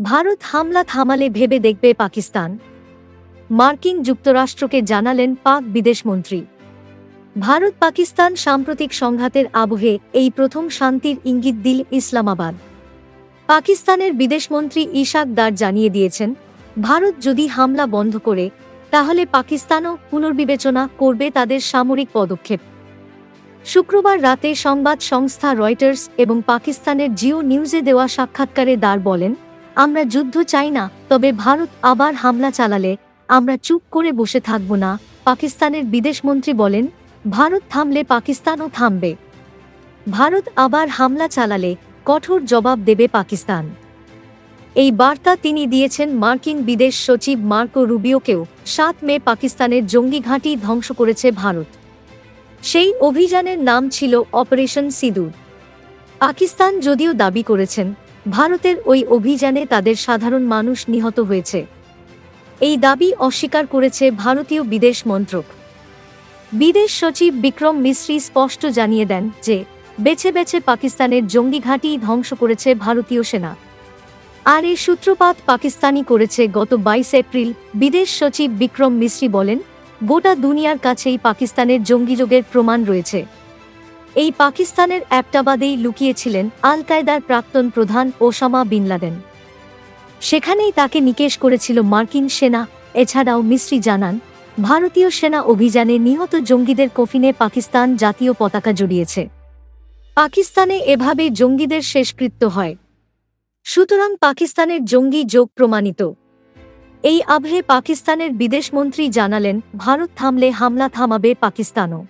ভারত হামলা থামালে ভেবে দেখবে পাকিস্তান। মার্কিন যুক্তরাষ্ট্রকে জানালেন পাক বিদেশমন্ত্রী। ভারত পাকিস্তান সাম্প্রতিক সংঘাতের আবহে এই প্রথম শান্তির ইঙ্গিত দিল ইসলামাবাদ। পাকিস্তানের বিদেশমন্ত্রী ইশাক দার জানিয়ে দিয়েছেন, ভারত যদি হামলা বন্ধ করে, তাহলে পাকিস্তানও পুনর্বিবেচনা করবে তাদের সামরিক পদক্ষেপ। শুক্রবার রাতে সংবাদ সংস্থা রয়টার্স এবং পাকিস্তানের জিও নিউজে দেওয়া সাক্ষাৎকারে দার বলেন আমরা যুদ্ধ চাই না, তবে ভারত আবার হামলা চালালে, আমরা চুপ করে বসে থাকব না, পাকিস্তানের বিদেশমন্ত্রী বলেন, ভারত থামলে পাকিস্তানও থামবে। ভারত আবার হামলা চালালে, কঠোর জবাব দেবে পাকিস্তান। এই বার্তা তিনি দিয়েছেন মার্কিন বিদেশ সচিব মার্কো রুবিওকেও, সাত মে পাকিস্তানের জঙ্গি ঘাঁটি ধ্বংস করেছে ভারত। সেই অভিযানের নাম ছিল অপারেশন সিঁদুর। পাকিস্তান যদিও দাবি করেছেন ভারতের ওই অভিযানে তাদের সাধারণ মানুষ নিহত হয়েছে। এই দাবি অস্বীকার করেছে ভারতীয় বিদেশ মন্ত্রক। বিদেশ সচিব বিক্রম মিশ্রি স্পষ্ট জানিয়ে দেন যে, বেছে বেছে পাকিস্তানের জঙ্গি ঘাঁটি ধ্বংস করেছে ভারতীয় সেনা। আর এই সূত্রপাত পাকিস্তানি করেছে গত বাইশ এপ্রিল, বিদেশ সচিব বিক্রম মিশ্রি বলেন, গোটা দুনিয়ার কাছেই পাকিস্তানের জঙ্গিযোগের প্রমাণ রয়েছে। এই পাকিস্তানের অ্যাপটাবাদেই লুকিয়েছিলেন আল কায়দার প্রাক্তন প্রধান ওসামা বিন লাদেন। সেখানেই তাকে নিকেশ করেছিল মার্কিন সেনা, এছাড়াও মিশ্রি জানান, ভারতীয় সেনা অভিযানে নিহত জঙ্গিদের কফিনে পাকিস্তান জাতীয় পতাকা জড়িয়েছে। পাকিস্তানে এভাবে জঙ্গিদের শেষকৃত্য হয়। সুতরাং পাকিস্তানের জঙ্গি যোগ প্রমাণিত। এই আভে পাকিস্তানের বিদেশমন্ত্রী জানালেন, ভারত থামলে হামলা থামাবে পাকিস্তানও।